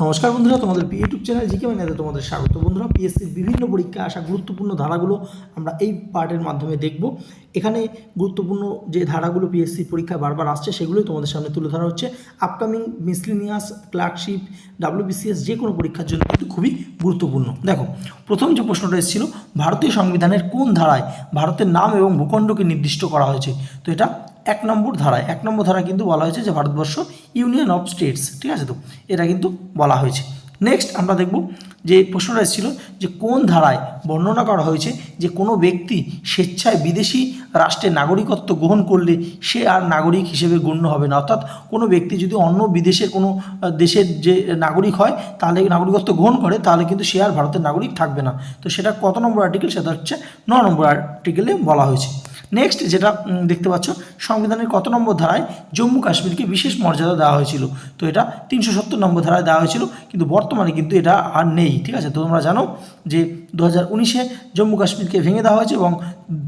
নমস্কার বন্ধুরা, তোমাদের ইউটিউব চ্যানেল জিকে মাইনাতে তোমাদের স্বাগত বন্ধুরা। পিএসসির বিভিন্ন পরীক্ষায় আসা গুরুত্বপূর্ণ ধারাগুলো আমরা এই পার্টের মাধ্যমে দেখব। এখানে গুরুত্বপূর্ণ যে ধারাগুলো পিএসসি পরীক্ষায় বারবার আসছে, সেগুলোই তোমাদের সামনে তুলে ধরা হচ্ছে। আপকামিং মিসলিনিয়াস ক্লার্কশিপ ডাব্লিউবিসিএস যে কোনো পরীক্ষার জন্য কিন্তু খুবই গুরুত্বপূর্ণ। দেখো, প্রথম যে প্রশ্নটা এসেছিল, ভারতীয় সংবিধানের কোন ধারায় ভারতের নাম এবং ভূখণ্ডকে নির্দিষ্ট করা হয়েছে? তো এটা এক নম্বর ধারায়, এক নম্বর ধারায় কিন্তু বলা হয়েছে যে ভারতবর্ষ ইউনিয়ন অফ স্টেটস ঠিক আছে তো? এটা কিন্তু বলা হয়েছে। নেক্সট আমরা দেখব যে প্রশ্নটা এসেছিল যে কোন ধারায় বর্ণনা করা হয়েছে যে কোনো ব্যক্তি স্বেচ্ছায় বিদেশি রাষ্ট্রের নাগরিকত্ব গ্রহণ করলে সে আর নাগরিক হিসেবে গণ্য হবে না। অর্থাৎ কোনো ব্যক্তি যদি অন্য বিদেশের কোনো দেশের যে নাগরিক হয়, তাহলে নাগরিকত্ব গ্রহণ করে, তাহলে কিন্তু সে আর ভারতের নাগরিক থাকবে না। তো সেটা কত নম্বর আর্টিকেল সেটা হচ্ছে ন নম্বর আর্টিকেলে বলা হয়েছে। নেক্সট যেটা দেখতে পাচ্ছ, সংবিধানের কত নম্বর ধারায় জম্মু কাশ্মীরকে বিশেষ মর্যাদা দেওয়া হয়েছিল। তো এটা তিনশো সত্তর নম্বর ধারায় দেওয়া হয়েছিল, কিন্তু বর্তমানে কিন্তু এটা আর নেই। ঠিক আছে? তো তোমরা জানো যে দু হাজার উনিশে জম্মু কাশ্মীরকে ভেঙে দেওয়া হয়েছে এবং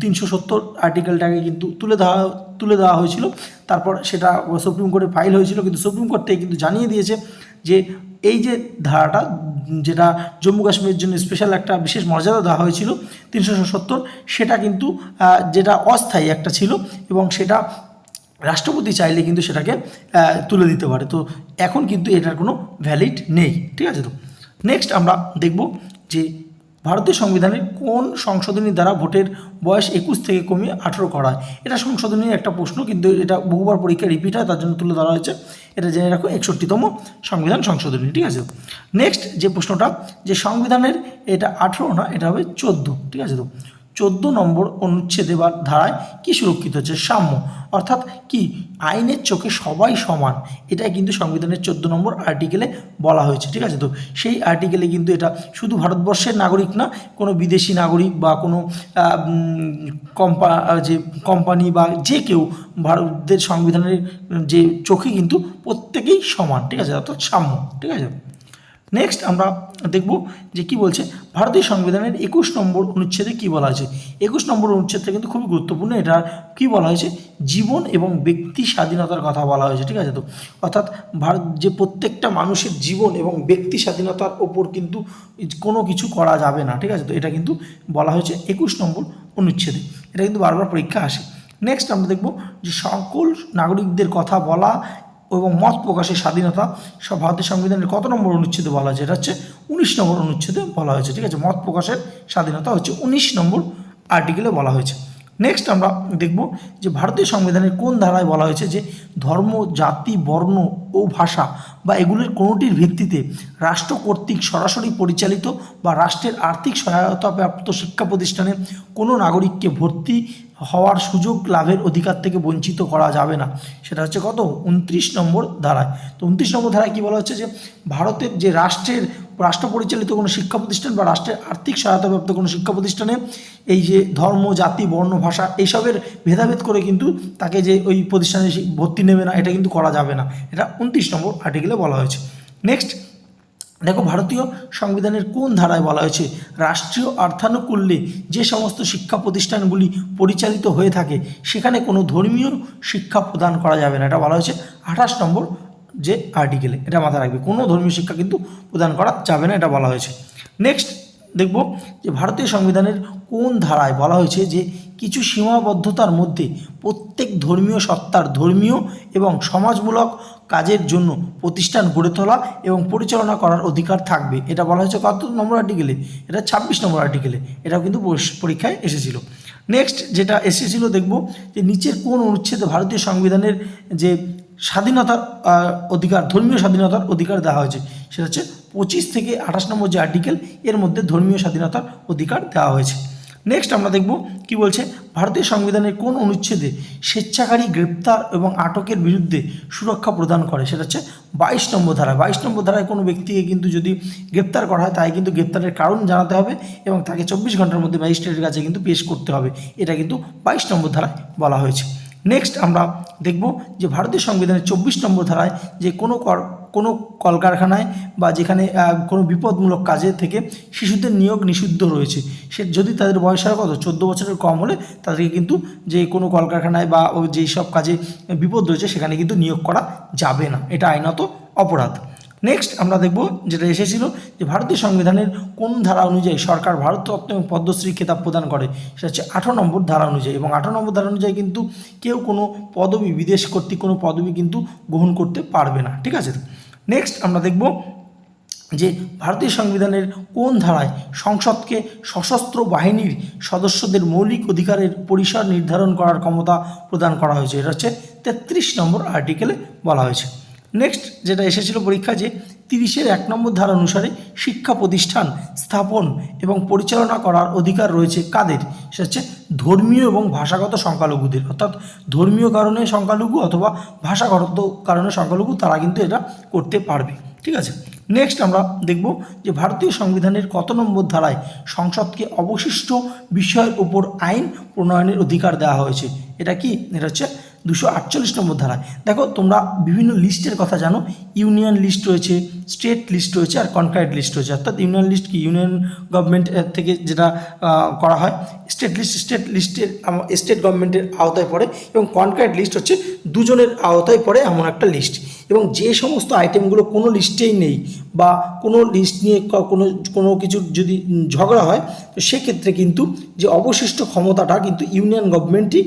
তিনশো সত্তর আর্টিকেলটাকে কিন্তু তুলে দেওয়া তুলে দেওয়া হয়েছিল। তারপর সেটা সুপ্রিম কোর্টে ফাইল হয়েছিল। কিন্তু সুপ্রিম কোর্ট কিন্তু জানিয়ে দিয়েছে যে এই যে ধারাটা, যেটা জম্মু কাশ্মীরের জন্য স্পেশাল একটা বিশেষ মর্যাদা দেওয়া হয়েছিল, তিনশো সত্তর, সেটা কিন্তু যেটা অস্থায়ী একটা ছিল এবং সেটা রাষ্ট্রপতি চাইলে কিন্তু সেটাকে তুলে দিতে পারে। তো এখন কিন্তু এটার কোনো ভ্যালিড নেই। ঠিক আছে তো? নেক্সট আমরা দেখব যে ভারতীয় সংবিধানের কোন সংশোধনী দ্বারা ভোটের বয়স একুশ থেকে কমিয়ে আঠেরো করা হয়। এটা সংশোধনীর একটা প্রশ্ন, কিন্তু এটা বহুবার পরীক্ষা রিপিট হয়, তার জন্য তুলে ধরা হয়েছে। এটা জেনে রাখো, একষট্টিতম সংবিধান সংশোধনী, ঠিক আছে? নেক্সট যে প্রশ্নটা, যে সংবিধানের এটা আঠেরো না, এটা হবে চোদ্দ, ঠিক আছে তো? চোদ্দ নম্বর অনুচ্ছেদে বা ধারায় কি সুরক্ষিত হচ্ছে? সাম্য। অর্থাৎ কি? আইনের চোখে সবাই সমান। এটাই কিন্তু সংবিধানের চোদ্দ নম্বর আর্টিকেলে বলা হয়েছে, ঠিক আছে? তো সেই আর্টিকেলে কিন্তু এটা শুধু ভারতবর্ষের নাগরিক না, কোনো বিদেশি নাগরিক বা কোনো কম্পা যে কোম্পানি বা যে কেউ ভারতের সংবিধানের যে চোখে কিন্তু প্রত্যেকেই সমান, ঠিক আছে? অর্থাৎ সাম্য, ঠিক আছে? নেক্সট আমরা দেখব যে কি বলছে, ভারতীয় সংবিধানের একুশ নম্বর অনুচ্ছেদে কি বলা হয়েছে? একুশ নম্বর অনুচ্ছেদটা কিন্তু খুবই গুরুত্বপূর্ণ, এটা কি বলা হয়েছে? জীবন এবং ব্যক্তি স্বাধীনতার কথা বলা হয়েছে, ঠিক আছে তো? অর্থাৎ ভারত, যে প্রত্যেকটা মানুষের জীবন এবং ব্যক্তি স্বাধীনতার ওপর কিন্তু কোনো কিছু করা যাবে না, ঠিক আছে তো? এটা কিন্তু বলা হয়েছে একুশ নম্বর অনুচ্ছেদে, এটা কিন্তু বারবার পরীক্ষা আসে। নেক্সট আমরা দেখব যে সকল নাগরিকদের কথা বলা এবং মত প্রকাশের স্বাধীনতা সব ভারতের সংবিধানের কত নম্বর অনুচ্ছেদে বলা হয়েছে? এটা হচ্ছে উনিশ নম্বর অনুচ্ছেদে বলা হয়েছে, ঠিক আছে? মত প্রকাশের স্বাধীনতা হচ্ছে উনিশ নম্বর আর্টিকেলে বলা হয়েছে। নেক্সট আমরা দেখব যে ভারতীয় সংবিধানের কোন ধারায় বলা হয়েছে যে ধর্ম, জাতি, বর্ণ ও ভাষা বা এগুলির কোনোটির ভিত্তিতে রাষ্ট্র কর্তৃক সরাসরি পরিচালিত বা রাষ্ট্রের আর্থিক সহায়তা প্রাপ্ত শিক্ষা প্রতিষ্ঠানে কোনো নাগরিককে ভর্তি হওয়ার সুযোগ লাভের অধিকার থেকে বঞ্চিত করা যাবে না। সেটা হচ্ছে কত? উনত্রিশ নম্বর ধারায়। তো উনত্রিশ নম্বর ধারায় কী বলা হচ্ছে যে ভারতের যে রাষ্ট্রের রাষ্ট্র পরিচালিত কোনো শিক্ষা প্রতিষ্ঠান বা রাষ্ট্রের আর্থিক সহায়তাপ্রাপ্ত কোনো শিক্ষা প্রতিষ্ঠানে এই যে ধর্ম, জাতি, বর্ণ, ভাষা এইসবের ভেদাভেদ করে কিন্তু তাকে যে ওই প্রতিষ্ঠানে ভর্তি নেবে না, এটা কিন্তু করা যাবে না। এটা উনত্রিশ নম্বর আর্টিকেলে বলা হয়েছে। নেক্সট দেখো ভারতীয় সংবিধানের কোন ধারায় বলা হয়েছে, রাষ্ট্রীয় অর্থানুকূল্যে যে সমস্ত শিক্ষা প্রতিষ্ঠানগুলি পরিচালিত হয়ে থাকে, সেখানে কোনো ধর্মীয় শিক্ষা প্রদান করা যাবে না। এটা বলা হয়েছে আঠাশ নম্বর যে আর্টিকেলে এটা মাথায় রাখবে। কোনো ধর্মীয় শিক্ষা কিন্তু প্রদান করা যাবে না, এটা বলা হয়েছে। নেক্সট দেখব যে ভারতীয় সংবিধানের কোন ধারায় বলা হয়েছে যে কিছু সীমাবদ্ধতার মধ্যে প্রত্যেক ধর্মীয় সত্তার ধর্মীয় এবং সমাজমূলক কাজের জন্য প্রতিষ্ঠান গড়ে তোলা এবং পরিচালনা করার অধিকার থাকবে। এটা বলা হয়েছে কত নম্বর আর্টিকেলে এটা ছাব্বিশ নম্বর আর্টিকেলে এটাও কিন্তু পরীক্ষায় এসেছিল। নেক্সট যেটা এসেছিল, দেখব যে নিচের কোন অনুচ্ছেদে ভারতীয় সংবিধানের যে স্বাধীনতার অধিকার, ধর্মীয় স্বাধীনতার অধিকার দেওয়া হয়েছে। সেটা হচ্ছে পঁচিশ থেকে আঠাশ নম্বর যে আর্টিকেল এর মধ্যে ধর্মীয় স্বাধীনতার অধিকার দেওয়া হয়েছে। নেক্সট আমরা দেখব কি বলছে, ভারতীয় সংবিধানের কোন অনুচ্ছেদে স্বেচ্ছাকারী গ্রেপ্তার এবং আটকের বিরুদ্ধে সুরক্ষা প্রদান করে? সেটা হচ্ছে বাইশ নম্বর ধারা। বাইশ নম্বর ধারায় কোনো ব্যক্তিকে কিন্তু যদি গ্রেপ্তার করা হয় তাই কিন্তু গ্রেপ্তারের কারণ জানাতে হবে এবং তাকে চব্বিশ ঘণ্টার মধ্যে ম্যাজিস্ট্রেটের কাছে কিন্তু পেশ করতে হবে। এটা কিন্তু বাইশ নম্বর ধারায় বলা হয়েছে। নেক্সট আমরা দেখব যে ভারতীয় সংবিধানের চব্বিশ নম্বর ধারায় যে কোনো কর, কোনো কলকারখানায় বা যেখানে কোনো বিপদমূলক কাজে থেকে শিশুদের নিয়োগ নিষিদ্ধ রয়েছে। সে, যদি তাদের বয়স হয় কত, চোদ্দ বছরের কম হলে তাদেরকে কিন্তু যে কোনো কলকারখানায় বা যেই সব কাজে বিপদ রয়েছে সেখানে কিন্তু নিয়োগ করা যাবে না। এটা আইনত অপরাধ। নেক্সট আমরা দেখব যেটা এসেছিল, যে ভারতীয় সংবিধানের কোন ধারা অনুযায়ী সরকার ভারতরত্ন এবং পদ্মশ্রী খেতাব প্রদান করে, সেটা হচ্ছে আঠারো নম্বর ধারা অনুযায়ী। এবং আঠারো নম্বর ধারা অনুযায়ী কিন্তু কেউ কোনো পদবি, বিদেশ কর্তৃক কোনো পদবি কিন্তু গ্রহণ করতে পারবে না, ঠিক আছে? নেক্সট আমরা দেখব যে ভারতীয় সংবিধানের কোন ধারায় সংসদকে সশস্ত্র বাহিনীর সদস্যদের মৌলিক অধিকারের পরিসর নির্ধারণ করার ক্ষমতা প্রদান করা হয়েছে, এটা হচ্ছে তেত্রিশ নম্বর আর্টিকেলে বলা হয়েছে। নেক্সট যেটা এসেছিল পরীক্ষা যে তিরিশের এক নম্বর ধারা অনুসারে শিক্ষা প্রতিষ্ঠান, স্থাপন এবং পরিচালনা করার অধিকার রয়েছে কাদের? সেটা হচ্ছে ধর্মীয় এবং ভাষাগত সংখ্যালঘুদের। অর্থাৎ ধর্মীয় কারণে সংখ্যালঘু অথবা ভাষাগত কারণে সংখ্যালঘু তারা কিন্তু এটা করতে পারবে। ঠিক আছে? নেক্সট আমরা দেখব যে ভারতীয় সংবিধানের কত নম্বর ধারায় সংসদকে অবশিষ্ট বিষয়ের উপর আইন প্রণয়নের অধিকার দেওয়া হয়েছে। এটা কি? এটা হচ্ছে দুশো আটচল্লিশ নম্বর ধারায়। দেখো, তোমরা বিভিন্ন লিস্টের কথা জানো। ইউনিয়ন লিস্ট রয়েছে, স্টেট লিস্ট রয়েছে আর কনক্রাইট লিস্ট রয়েছে। অর্থাৎ ইউনিয়ন লিস্ট কি? ইউনিয়ন গভর্নমেন্ট থেকে যেটা করা হয়, স্টেট লিস্ট, স্টেট লিস্টের স্টেট গভর্নমেন্টের আওতায় পড়ে এবং কনক্রাইট লিস্ট হচ্ছে দুজনের আওতায় পড়ে এমন একটা লিস্ট। এবং যে সমস্ত আইটেমগুলো কোনো লিস্টেই নেই বা কোনো লিস্ট নিয়ে কোনো কোনো কিছু যদি ঝগড়া হয়, তো সেক্ষেত্রে কিন্তু যে অবশিষ্ট ক্ষমতাটা কিন্তু ইউনিয়ন গভর্নমেন্টই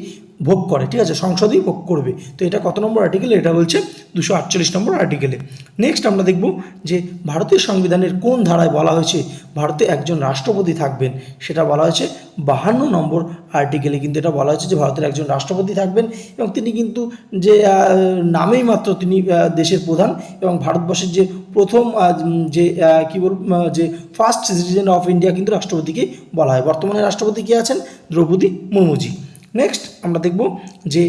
ভোগ করে, ঠিক আছে? সংসদেই ভোগ করবে। তো এটা কত নম্বর আর্টিকেলে এটা বলছে দুশো আটচল্লিশ নম্বর আর্টিকেলে নেক্সট আমরা দেখব যে ভারতীয় সংবিধানের কোন ধারায় বলা হয়েছে ভারতে একজন রাষ্ট্রপতি থাকবেন। সেটা বলা হয়েছে বাহান্ন নম্বর আর্টিকেলে কিন্তু এটা বলা হয়েছে যে ভারতের একজন রাষ্ট্রপতি থাকবেন এবং তিনি কিন্তু যে নামেই মাত্র তিনি দেশের প্রধান এবং ভারতবর্ষের যে প্রথম যে কি বল যে ফার্স্ট সিটিজেন অফ ইন্ডিয়া কিন্তু রাষ্ট্রপতিকে বলা হয়। বর্তমানে রাষ্ট্রপতি কে আছেন? দ্রৌপদী মুর্মুজি। নেক্সট আমরা দেখব যে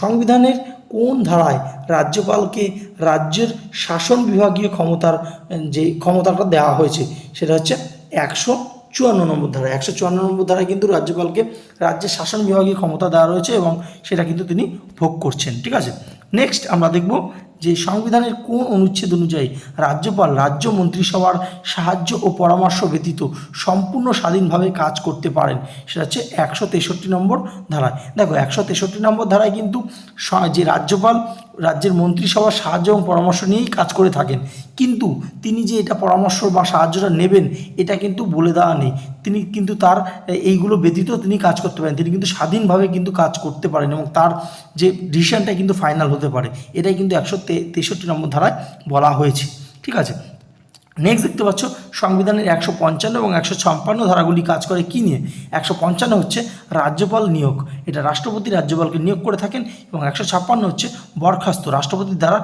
সংবিধানের কোন ধারায় রাজ্যপালকে রাজ্যের শাসন বিভাগীয় ক্ষমতার, যে ক্ষমতাটা দেওয়া হয়েছে, সেটা হচ্ছে একশো চুয়ান্ন নম্বর ধারা। একশো চুয়ান্ন নম্বর ধারায় কিন্তু রাজ্যপালকে রাজ্যের শাসন বিভাগীয় ক্ষমতা দেওয়া রয়েছে এবং সেটা কিন্তু তিনি ভোগ করছেন, ঠিক আছে? নেক্সট আমরা দেখব যে সংবিধানের কোন অনুচ্ছেদ অনুযায়ী রাজ্যপাল, রাজ্য মন্ত্রিসভার সাহায্য ও পরামর্শ ব্যতীত সম্পূর্ণ স্বাধীনভাবে কাজ করতে পারেন। সেটা হচ্ছে একশো তেষট্টি নম্বর ধারায়। দেখো, একশো তেষট্টি নম্বর ধারায় কিন্তু যে রাজ্যপাল রাজ্যের মন্ত্রিসভার সাহায্য এবং পরামর্শ নিয়েই কাজ করে থাকেন। কিন্তু তিনি যে এটা পরামর্শ বা সাহায্যটা নেবেন, এটা কিন্তু বলে দেওয়া নেই। তিনি কিন্তু তার এইগুলো ব্যতীত তিনি কাজ করতে পারেন। তিনি কিন্তু স্বাধীনভাবে কিন্তু কাজ করতে পারেন এবং তার যে ডিসিশনটা কিন্তু ফাইনাল হতে পারে। এটাই কিন্তু একশো তেষট্টি নম্বর ধারায় বলা হয়েছে। ঠিক আছে? নেক্সট দেখতে পাচ্ছ, সংবিধানের একশো পঞ্চান্ন এবং একশো ছাপ্পান্ন ধারাগুলি কাজ করে কি নিয়ে? একশো পঞ্চান্ন হচ্ছে রাজ্যপাল নিয়োগ। এটা রাষ্ট্রপতি রাজ্যপালকে নিয়োগ করে থাকেন এবং একশো ছাপ্পান্ন হচ্ছে বরখাস্ত, রাষ্ট্রপতির দ্বারা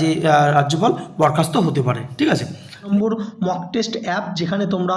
যে রাজ্যপাল বরখাস্ত হতে পারে। ঠিক আছে? নম্বর মক টেস্ট অ্যাপ যেখানে তোমরা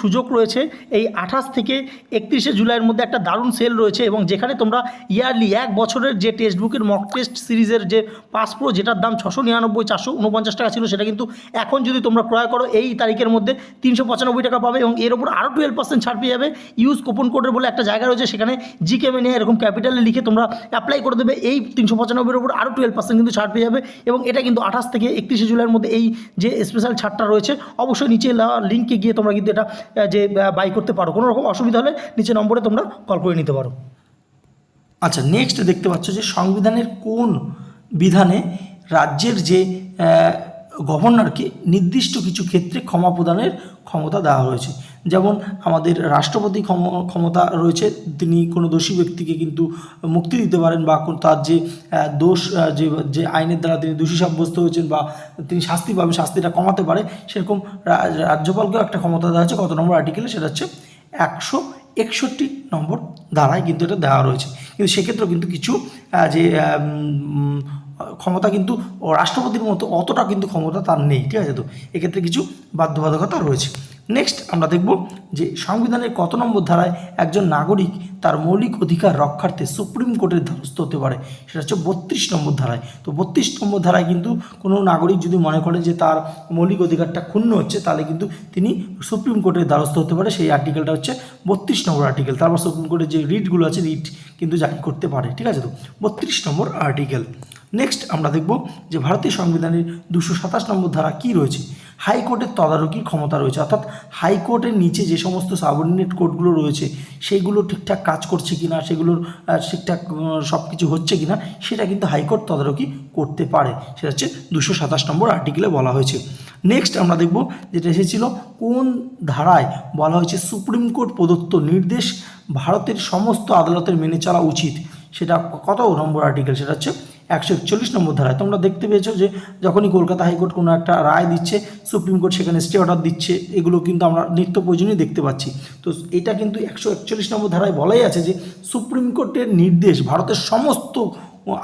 সুযোগ রয়েছে। এই আঠাশ থেকে একত্রিশে জুলাইয়ের মধ্যে একটা দারুণ সেল রয়েছে এবং যেখানে তোমরা ইয়ারলি এক বছরের যে টেক্সট বুকের মক টেস্ট সিরিজের যে পাস প্রো যেটার দাম ছশো নিরানব্বই, চারশো উনপঞ্চাশ টাকা ছিল, সেটা কিন্তু এখন যদি তোমরা ক্রয় করো, এই তারিখের মধ্যে তিনশো পঁচানব্বই টাকা পাবে এবং এর উপর আরও টুয়েলভ পার্সেন্ট ছাড় পেয়ে যাবে। ইউজ কুপন কোডের বলে একটা জায়গা রয়েছে, সেখানে জিকে মেনে এরকম ক্যাপিটালে লিখে তোমরা অ্যাপ্লাই করে দেবে। এই তিনশো পঁচানব্বইয়ের উপর আরও টুয়েলভ পার্সেন্ট কিন্তু ছাড় পেয়ে যাবে এবং এটা কিন্তু আঠাশ থেকে একত্রিশে জুলাইয়ের মধ্যে এই যে স্পেশাল ছাড়টা রয়েছে, অবশ্যই নিচে লিঙ্কে গিয়ে তোমরা কিন্তু এটা যে বাই করতে পারো। কোনো রকম অসুবিধা হলে নিচে নম্বরে তোমরা কল করে নিতে পারো। আচ্ছা নেক্সট দেখতে পাচ্ছ যে সংবিধানের কোন বিধানে রাজ্যের যে গভর্নরকে নির্দিষ্ট কিছু ক্ষেত্রে ক্ষমা প্রদানের ক্ষমতা দেওয়া হয়েছে। যেমন আমাদের রাষ্ট্রপতি ক্ষম- ক্ষমতা রয়েছে, তিনি কোনো দোষী ব্যক্তিকে কিন্তু মুক্তি দিতে পারেন বা তার যে দোষ যে যে আইনের দ্বারা তিনি দোষী সাব্যস্ত হয়েছেন বা তিনি শাস্তি পাবেন, শাস্তিটা কমাতে পারে, সেরকম রাজ্যপালকেও একটা ক্ষমতা দেওয়া হয়েছে। কত নম্বর আর্টিকেলে? সেটা হচ্ছে একশো একষট্টি নম্বর ধারায় কিন্তু এটা দেওয়া রয়েছে। কিন্তু সেক্ষেত্রেও কিন্তু কিছু যে ক্ষমতা কিন্তু রাষ্ট্রপতির মতো অতটা কিন্তু ক্ষমতা তার নেই, ঠিক আছে তো? এক্ষেত্রে কিছু বাধ্যবাধকতা রয়েছে। নেক্সট আমরা দেখব যে সংবিধানের কত নম্বর ধারায় একজন নাগরিক তার মৌলিক অধিকার রক্ষার্থে সুপ্রিম কোর্টের দ্বারস্থ হতে পারে, সেটা হচ্ছে বত্রিশ নম্বর ধারায়। তো বত্রিশ নম্বর ধারায় কিন্তু কোনো নাগরিক যদি মনে করে যে তার মৌলিক অধিকারটা ক্ষুণ্ণ হচ্ছে, তাহলে কিন্তু তিনি সুপ্রিম কোর্টের দ্বারস্থ হতে পারে, সেই আর্টিকেলটা হচ্ছে বত্রিশ নম্বর আর্টিকেল তারপর সুপ্রিম কোর্টের যে রিটগুলো আছে রিট কিন্তু জারি করতে পারে, ঠিক আছে তো? বত্রিশ নম্বর আর্টিকেল নেক্সট আমরা দেখব যে ভারতীয় সংবিধানের দুশো সাতাশ নম্বর ধারা কী রয়েছে। হাইকোর্টের তদারকির ক্ষমতা রয়েছে। অর্থাৎ হাইকোর্টের নিচে যে সমস্ত সাবঅর্ডিনেট কোর্টগুলো রয়েছে, সেইগুলো ঠিকঠাক কাজ করছে কি না সেগুলোর ঠিকঠাক সব কিছু হচ্ছে কি না সেটা কিন্তু হাইকোর্ট তদারকি করতে পারে। সেটা হচ্ছে দুশো সাতাশ নম্বর আর্টিকেলে বলা হয়েছে। নেক্সট আমরা দেখব যেটা এসেছিল, কোন ধারায় বলা হয়েছে সুপ্রিম কোর্ট প্রদত্ত নির্দেশ ভারতের সমস্ত আদালতের মেনে চলা উচিত। সেটা কত নম্বর আর্টিকেল সেটা হচ্ছে একশো একচল্লিশ নম্বর ধারায়। তোমরা দেখতে পেয়েছ যে যখনই কলকাতা হাইকোর্ট কোনো একটা রায় দিচ্ছে, সুপ্রিম কোর্ট সেখানে স্টে অর্ডার দিচ্ছে, এগুলো কিন্তু আমরা নিত্য প্রয়োজনীয় দেখতে পাচ্ছি। তো এটা কিন্তু একশো একচল্লিশ নম্বর ধারায় বলাই আছে যে সুপ্রিম কোর্টের নির্দেশ, ভারতের সমস্ত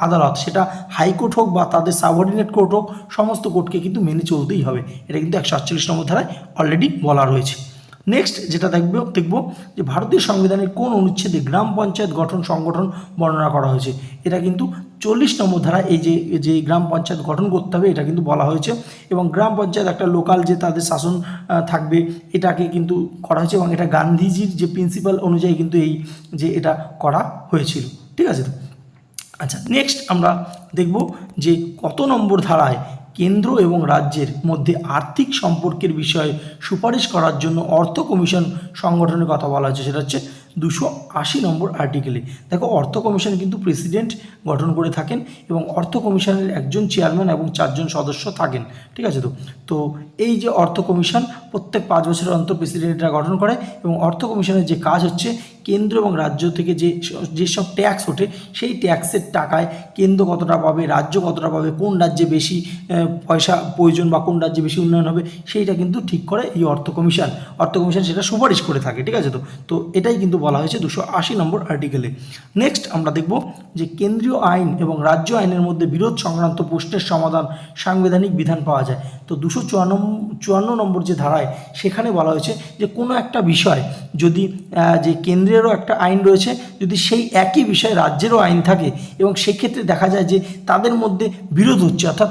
আদালত, সেটা হাইকোর্ট হোক বা তাদের সাবঅর্ডিনেট কোর্ট হোক, সমস্ত কোর্টকে কিন্তু মেনে চলতেই হবে। এটা কিন্তু একশো আটচল্লিশ নম্বর ধারায় অলরেডি বলা রয়েছে। নেক্সট যেটা দেখব দেখব যে ভারতীয় সংবিধানের কোন অনুচ্ছেদে গ্রাম পঞ্চায়েত গঠন সংগঠন বর্ণনা করা হয়েছে। এটা কিন্তু চল্লিশ নম্বর ধারা এই যে যে গ্রাম পঞ্চায়েত গঠন করতে হবে, এটা কিন্তু বলা হয়েছে। এবং গ্রাম পঞ্চায়েত একটা লোকাল যে তাদের শাসন থাকবে, এটাকে কিন্তু করা হয়েছে এবং এটা গান্ধীজির যে প্রিন্সিপাল অনুযায়ী কিন্তু এই যে এটা করা হয়েছিল। ঠিক আছে আচ্ছা নেক্সট আমরা দেখব যে কত নম্বর ধারায় কেন্দ্র এবং রাজ্যের মধ্যে আর্থিক সম্পর্কের বিষয়ে সুপারিশ করার জন্য অর্থ কমিশন সংগঠনের কথা বলা হয়েছে। সেটা হচ্ছে দুশো আশি নম্বর আর্টিকেলে দেখো, অর্থ কমিশন কিন্তু প্রেসিডেন্ট গঠন করে থাকেন এবং অর্থ কমিশনের একজন চেয়ারম্যান এবং চারজন সদস্য থাকেন, ঠিক আছে তো? তো এই যে অর্থ কমিশন, প্রত্যেক পাঁচ বছরের অন্তর প্রেসিডেন্টরা গঠন করে এবং অর্থ কমিশনের যে কাজ হচ্ছে, কেন্দ্র এবং রাজ্য থেকে যে যেসব ট্যাক্স ওঠে, সেই ট্যাক্সের টাকায় কেন্দ্র কতটা পাবে, রাজ্য কতটা পাবে, কোন রাজ্যে বেশি পয়সা প্রয়োজন বা কোন রাজ্যে বেশি উন্নয়ন হবে, সেইটা কিন্তু ঠিক করে এই অর্থ কমিশন। অর্থ কমিশন সেটা সুপারিশ করে থাকে, ঠিক আছে তো? তো এটাই কিন্তু বলা হয়েছে দুশো আশি নম্বর আর্টিকেলে নেক্সট আমরা দেখব যে কেন্দ্রীয় আইন এবং রাজ্য আইনের মধ্যে বিরোধ সংক্রান্ত প্রশ্নের সমাধান সাংবিধানিক বিধান পাওয়া যায়। তো দুশো চুয়ান্ন চুয়ান্ন নম্বর যে ধারায় সেখানে বলা হয়েছে যে কোনো একটা বিষয় যদি যে কেন্দ্রেরও একটা আইন রয়েছে, যদি সেই একই বিষয়ে রাজ্যেরও আইন থাকে এবং সেক্ষেত্রে দেখা যায় যে তাদের মধ্যে বিরোধ হচ্ছে, অর্থাৎ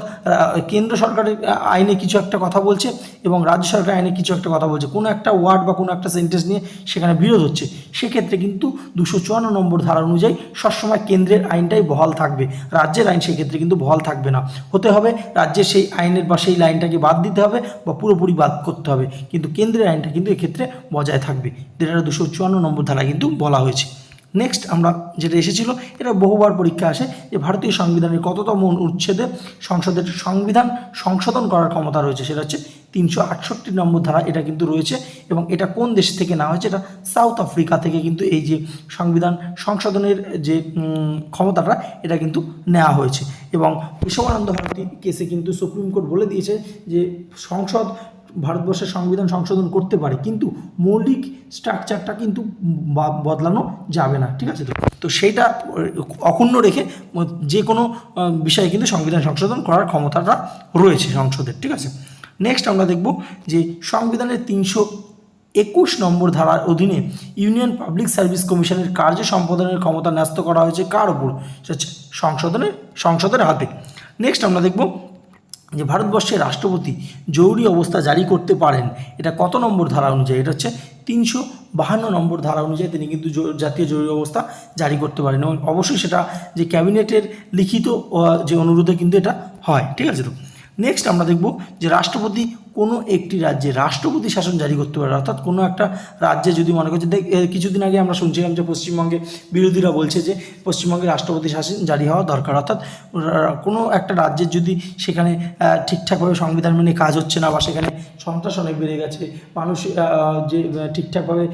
কেন্দ্র সরকারের আইনে কিছু একটা কথা বলছে এবং রাজ্য সরকারের আইনে কিছু একটা কথা বলছে। কোনো একটা ওয়ার্ড বা কোনো একটা সেন্টেন্স নিয়ে সেখানে বিরোধ হচ্ছে। সেক্ষেত্রে কিন্তু দুশো চুয়ান্ন নম্বর ধারা অনুযায়ী সবসময় কেন্দ্রের আইনটাই বহাল থাকবে। রাজ্যের আইন সেক্ষেত্রে কিন্তু বহাল থাকবে না। হতে হবে রাজ্যের সেই আইনের বা সেই লাইনটাকে বাদ দিতে হবে বা পুরোপুরি বাদ করতে হবে। কিন্তু কেন্দ্রের আইনটা কিন্তু এক্ষেত্রে বজায় থাকবে। যেটা দুশো চুয়ান্ন নম্বর ধারা কিন্তু বলা হয়েছে। নেক্সট আমরা যেটা এসেছিল, এটা বহুবার পরীক্ষা আসে যে ভারতীয় সংবিধানের কততম উচ্ছেদে সংসদের সংবিধান সংশোধন করার ক্ষমতা রয়েছে, সেটা হচ্ছে তিনশো আটষট্টি নম্বর ধারা, এটা কিন্তু রয়েছে এবং এটা কোন দেশ থেকে না হয়েছে, এটা সাউথ আফ্রিকা থেকে কিন্তু এই যে সংবিধান সংশোধনের যে ক্ষমতাটা, এটা কিন্তু নেওয়া হয়েছে। এবং কেশবানন্দ ভারতী কেসে কিন্তু সুপ্রিম কোর্ট বলে দিয়েছে যে সংসদ ভারতবর্ষের সংবিধান সংশোধন করতে পারে, কিন্তু মৌলিক স্ট্রাকচারটা কিন্তু বদলানো যাবে না, ঠিক আছে তো? তো সেইটা অক্ষুণ্ণ রেখে যে কোনো বিষয়ে কিন্তু সংবিধান সংশোধন করার ক্ষমতাটা রয়েছে সংসদের, ঠিক আছে? নেক্সট আমরা দেখব যে সংবিধানের তিনশো একুশ নম্বর ধারার অধীনে ইউনিয়ন পাবলিক সার্ভিস কমিশনের কার্য সম্পাদনের ক্ষমতা ন্যস্ত করা হয়েছে কার উপর? সংশোধনের, সংসদের হাতে। নেক্সট আমরা দেখব যে ভারতবর্ষের রাষ্ট্রপতি জরুরি অবস্থা জারি করতে পারেন, এটা কত নম্বর ধারা অনুযায়ী? এটা হচ্ছে তিনশো বাহান্ন নম্বর ধারা অনুযায়ী তিনি কিন্তু জাতীয় জরুরি অবস্থা জারি করতে পারেন এবং অবশ্যই সেটা যে ক্যাবিনেটের লিখিত যে অনুরোধে কিন্তু এটা হয়, ঠিক আছে তো? নেক্সট আমরা দেখব যে রাষ্ট্রপতি কোনো একটি রাজ্যে রাষ্ট্রপতি শাসন জারি করতে পারে অর্থাৎ কোনো একটা রাজ্যে যদি মনে করছে দেখ কিছুদিন আগে আমরা শুনছিলাম যে পশ্চিমবঙ্গে বিরোধীরা বলছে যে পশ্চিমবঙ্গে রাষ্ট্রপতি শাসন জারি হওয়া দরকার অর্থাৎ কোনো একটা রাজ্যের যদি সেখানে ঠিকঠাকভাবে সংবিধান মেনে কাজ হচ্ছে না বা সেখানে সন্ত্রাস অনেক বেড়ে গেছে মানুষ যে ঠিকঠাকভাবে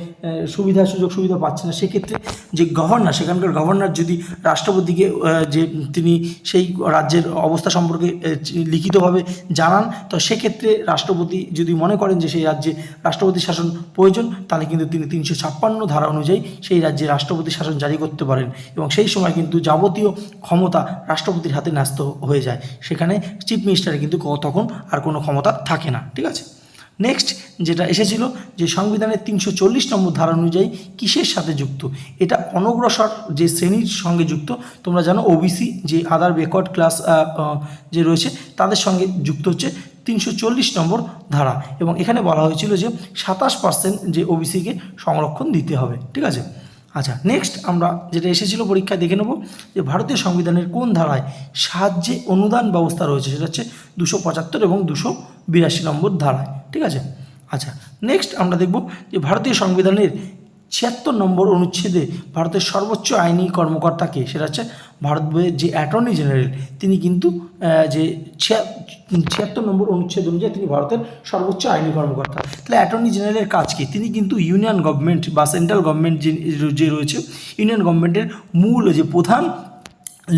সুবিধা সুযোগ সুবিধা পাচ্ছে না সেক্ষেত্রে যে গভর্নর সেখানকার গভর্নর যদি রাষ্ট্রপতিকে যে তিনি সেই রাজ্যের অবস্থা সম্পর্কে আহ, লিখিতভাবে জানান। তো সেক্ষেত্রে রাষ্ট্রপতি যদি মনে করেন যে সেই রাজ্যে রাষ্ট্রপতি শাসন প্রয়োজন, তাহলে কিন্তু তিনি তিনশো ছাপ্পান্ন ধারা অনুযায়ী সেই রাজ্যে রাষ্ট্রপতি শাসন জারি করতে পারেন এবং সেই সময় কিন্তু যাবতীয় ক্ষমতা রাষ্ট্রপতির হাতে ন্যস্ত হয়ে যায়। সেখানে চিফ মিনিস্টারের কিন্তু তখন আর কোনো ক্ষমতা থাকে না। ঠিক আছে? নেক্সট যেটা এসেছিল যে সংবিধানের তিনশো চল্লিশ নম্বর ধারা অনুযায়ী কিসের সাথে যুক্ত? এটা অনগ্রসর যে শ্রেণির সঙ্গে যুক্ত, তোমরা জানো ওবিসি যে আদার বেকওয়ার্ড ক্লাস যে রয়েছে, তাদের সঙ্গে যুক্ত হচ্ছে তিনশো চল্লিশ নম্বর ধারা। এবং এখানে বলা হয়েছিল যে সাতাশ পার্সেন্ট যে ওবিসিকে সংরক্ষণ দিতে হবে, ঠিক আছে? আচ্ছা নেক্সট আমরা যেটা এসেছিল পরীক্ষায় দেখে নেব যে ভারতীয় সংবিধানের কোন ধারায় সাহায্যে অনুদান ব্যবস্থা রয়েছে, সেটা হচ্ছে দুশো পঁচাত্তর এবং দুশো বিরাশি নম্বর ধারায়। ঠিক আছে? আচ্ছা নেক্সট আমরা দেখব যে ভারতীয় সংবিধানের ছিয়াত্তর নম্বর অনুচ্ছেদে ভারতের সর্বোচ্চ আইনি কর্মকর্তাকে সেটা হচ্ছে ভারতের যে অ্যাটর্নি জেনারেল তিনি কিন্তু যে ছিয়া- ছিয়াত্তর নম্বর অনুচ্ছেদ অনুযায়ী তিনি ভারতের সর্বোচ্চ আইনি কর্মকর্তা। তাহলে অ্যাটর্নি জেনারেলের কাজ কি? তিনি কিন্তু ইউনিয়ন গভর্নমেন্ট বা সেন্ট্রাল গভর্নমেন্ট যে রয়েছে ইউনিয়ন গভর্নমেন্টের মূল যে প্রধান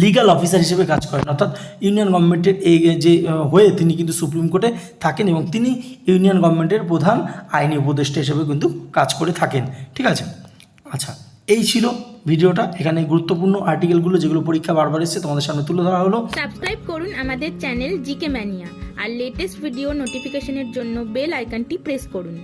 লিগ্যাল অফিসার হিসেবে কাজ করেন। অর্থাৎ ইউনিয়ন গভর্নমেন্টের এই যে হয়ে তিনি কিন্তু সুপ্রিম কোর্টে থাকেন এবং তিনি ইউনিয়ন গভর্নমেন্টের প্রধান আইনি উপদেষ্টা হিসেবে কিন্তু কাজ করে থাকেন। ঠিক আছে? আচ্ছা এই ছিল ভিডিওটা। এখানে গুরুত্বপূর্ণ আর্টিকেলগুলো যেগুলো পরীক্ষা বারবার এসেছে তোমাদের সামনে তুলে ধরা হলো। সাবস্ক্রাইব করুন আমাদের চ্যানেল জিকে ম্যানিয়া আর লেটেস্ট ভিডিও নোটিফিকেশনের জন্য বেল আইকনটি প্রেস করুন।